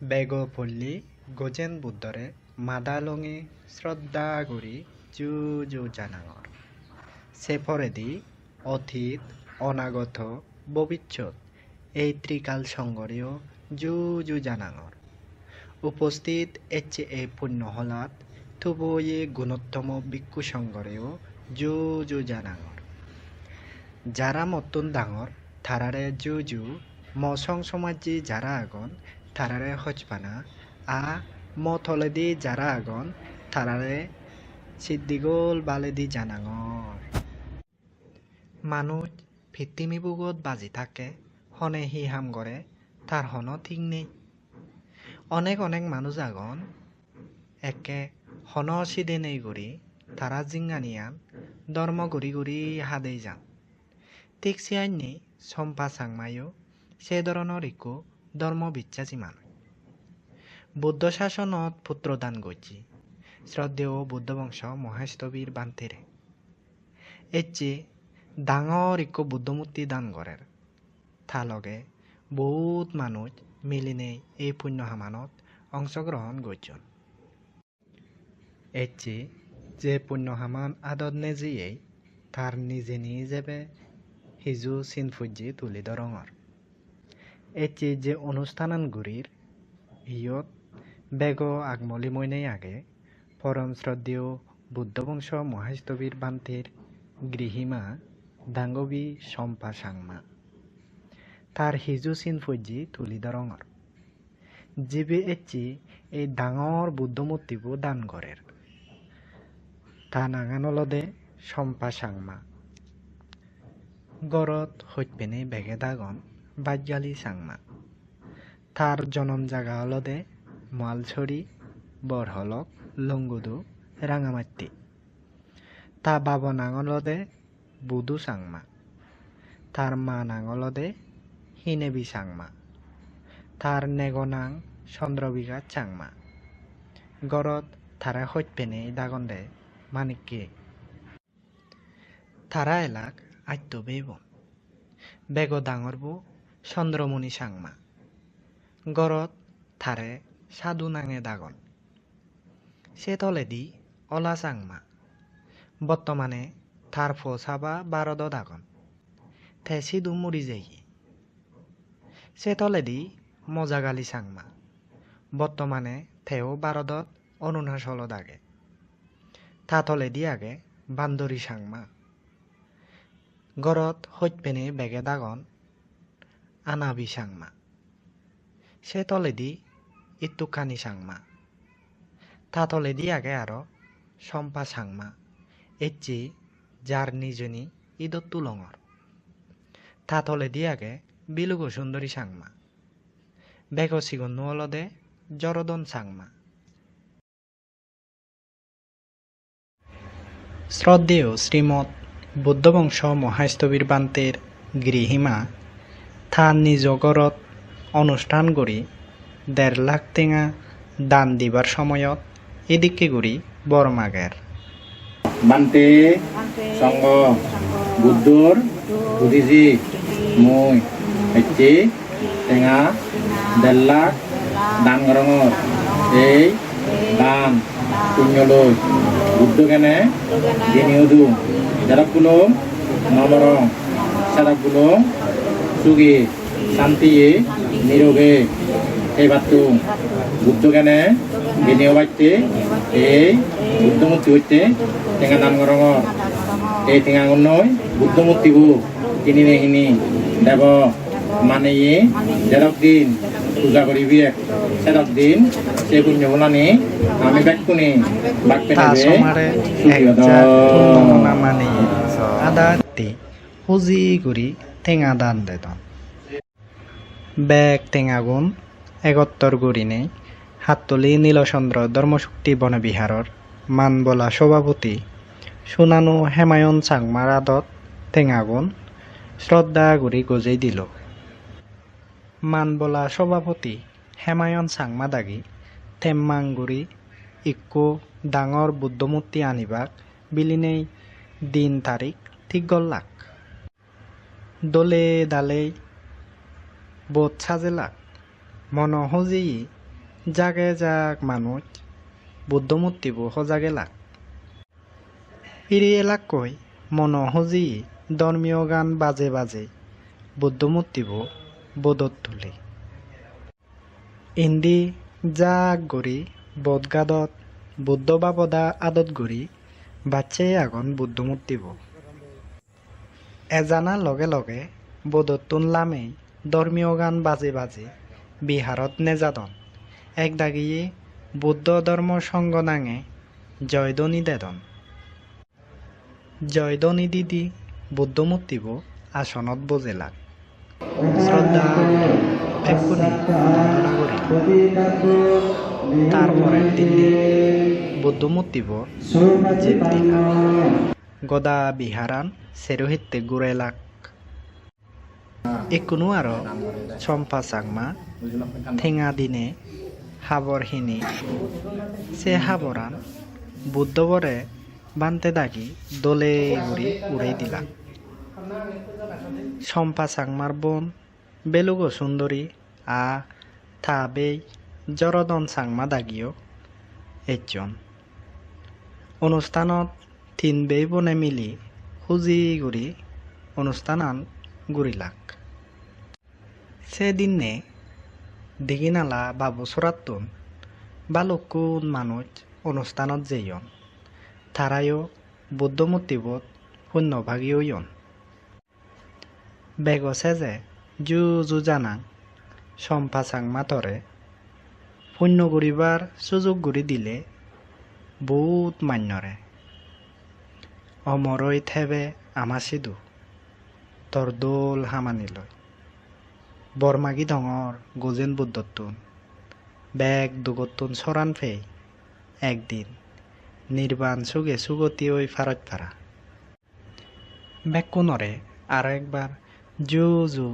বেগপল্লী গজেন বুদ্ধরে মাদালঙে শ্রদ্ধা জু জু জানাঙর সেপরেদি অতীত, অনাগত ভবিষ্যৎ এই জু জু জানাঙর উপস্থিত এচে এ পুণ্যহলাত থুবয়ে গুণোত্তম ভিক্ষু জু জানাঙর যারা মতন থারারে জু জু মসং সমাজি যারা আগন থাৰাৰে সচপানা আ মথলেদি জাৰা আগন থাৰাৰে চিদ্দীগোল বালেদি জানাঙৰ মানুহ ভিত্তিমিবুগত বাজি থাকে হনে সি হাম কৰে তাৰ হন ঠিক নেই অনেক অনেক মানুহ যাগন একে হন চিদে নেই গুৰি তাৰা জিঙানি আন দৰ্ম গুৰি গুৰি হাদেই যান ঠিক চিয়াইনি চম্পা চাংমায়ো সেই ধৰণৰ ইকো ধৰ্ম বিশ্বাসী মানুহ বুদ্ধ শাসনত পুত্ৰদান গৈছি শ্ৰদ্ধেয় বুদ্ধ বংশ মহেস্তবীৰ বান্তিৰে এচে ডাঙৰ একো বুদ্ধমূৰ্তি দান কৰে তাৰ লগে বহুত মানুহ মিলিনে এই পুণ্য সামানত অংশগ্ৰহণ গৈছিল এচে যে পুণ্য সামান আদত নেজিয়েই তাৰ নিজে নিজেবে হিজু চিনফুজি তুলি দরঙর এচি যে অনুষ্ঠানান গুরির ইয়ত বেগ আগমলি মইনেই আগে, পরম শ্রদ্ধেয় বুদ্ধবংশ মহেস্তবীর বান্তির গৃহিমা দাঙ্গবী চম্পা সাংমা। তার হিজু চিনফুজি তুলি দরঙর যিবে এচি এই ডাঙৰ বুদ্ধমূৰ্তিবোৰ দান কৰে তা নাঙানলদে চম্পা চাংমা গড়ত সত্যেনে বেগে দাগন বাজ্যালি চাংমা। তার জনম জাগা হলদে মালছড়ি বরহলক লঙ্গুদু রাঙামাটি তা বাবা নাঙলদে বুদু চাংমা। তার মা নাঙলদে হিনেবি চাংমা। তার নেগনাং চন্দ্রবিঘা চাংমা। গড়ত তারা সত্যেনে দাগন্দে মানিকে তারা এলাক আত্য বেবন। বেগ ডাঙরবু চন্দ্রমণি চাংমা গড়ত থারে সাধু নাঙে দাগন। সে তলেদি অলা চাংমা। বর্তমানে থার ফসাবা বারদ দাগন। থে সিধু মুড়ি যাই সে তলেদি মজাগালি চাংমা। বর্তমানে থেও বারদত অরুণাচল দাগে। তা তলেদি আগে বান্দরি চাংমা। গড়ত সত্যেনে বেগে দাগন। আনাবি চাংমা সে তলেদি ইটুকানি চাংমা তা তলেদি আগে আরও চম্পা চাংমা এচি যার নিজনি ঈদত তুলঙর তা তলেদি আগে বিলুগো সুন্দরী চাংমা বেগ সিগুন অলদে জরদন চাংমা শ্রদ্ধেয় শ্রীমৎ বুদ্ধবংশ মহাস্তবীর বান্তের গৃহিমা থান নিজ ঘৰত অনুষ্ঠান কৰি ডেৰ লাখ টেঙা দান দিবার সময়ত এদিকে গুৰি বৰমাগেৰ বান্তে সংঘ বুদ্ধর বুদ্ধিজি মই হেচি টেঙা দেড় লাখ দান গরঙর। এই দান পুণ্যলৈ বুদ্ধ কেনে বিনিয়োদু যারকগুলো নবরং সারকগুলো সুগি শান্তি নিরোগে এই বাত্তু বুদ্ধ কেনে বিনিয়োগ বাড়তে এই বুদ্ধমূর্তি হইতে টেঙা দান গরঙর এই টেঙা নয় বুদ্ধমূর্তিবু কিনি নেহিনি দেব মানে ইয়ে যেরক দিন পূজা করিবি সেরক দিন সে পুণ্য বলানি আমি ব্যাকুনি বাক্যে নেবে মানি আদা দি পুজি টেঙা দান দেদন বেগ টেঙা গুণ একত্তৰ গুৰিনে হাততলি নীলচন্দ্ৰ ধৰ্মশক্তি বনবিহাৰৰ মানবলা সভাপতি সোনানু হেমায়ন চাংমাৰ আদত টেঙা গুণ, শ্ৰদ্ধা গুৰি গজেই দিল। মানবলা সভাপতি হেমায়ন চাংমা দাগি। থেম্মাংগুৰি ইকো ডাঙৰ বুদ্ধমূৰ্তি আনিবাক বিলিনেই দিন তাৰিখ ঠিক গল্লাক দলে দালে বোধ সাজেলাক মন সজি জাগে জাগ মানুষ বুদ্ধমূৰ্তিবোৰ সজাগেলাক ইৰি এলাক কই মন সজি ধৰ্মীয় গান বাজে বাজে বুদ্ধমূৰ্তিবোৰ বোধত তুলে। ইন্দি জাগ গড়ি বদগাদত বুদ্ধ বাবদা আদত গড়ি বাচ্চাই আগন বুদ্ধমূর্তিবো এজানা লগে লগে বোধতুন লামেই ধৰ্মীয় গান বাজে বাজে বিহাৰত নেজাদন। এক দাগিয়ে বুদ্ধ ধৰ্ম সংগ নাঙে জয়দনি দেদন। জয়দনি দিদি বুদ্ধমূৰ্তিবোৰ আসনত বজেলাক শ্ৰদ্ধা তারপরের দিনে বুদ্ধমূর্তিবোৰ জীব গদা বিহারান, সেরোহিতে গুড়েলাক। একুনো আৰু চম্পা চাংমা ঠেঙা দিনে হাবৰখিনি সে হাবরান বুদ্ধবরে বানতে দাগি দলে ঘুরি উড়াই দিলা। চম্পা চাংমার বোন, বেলুগো সুন্দরী আ থাবেই জরদন চাংমা দাগিও একজন অনুষ্ঠানত তিন বেই বনে মিলি ঘুরি অনুষ্ঠানান ঘুরিলাক। সেদিনে দিঘিনালা বাবু সরাতুন বালুকুন মানুষ অনুষ্ঠানত যেয়ন তারায়ও বুদ্ধমূর্তিবোধ শূন্যভাগী হইয়ন বেগছে যে জু জু জানাং চম্পা চাংমা তরে শূন্য ঘূৰিবাৰ সুযোগ ঘূৰি দিলে বহুত মান্যৰে। অমৰৈ থেবে আমাচিদু তৰ দোল হামানিলৈ বৰমাগী ডঙৰ গজেন বুদ্ধতুন বেগ দুগতুন চৰাণ ফেই, একদিন নিৰ্বাণ চুগে চুগতি ঐ ফাৰত ফাৰা বেগ কোনৰে আৰু একবাৰ জু জু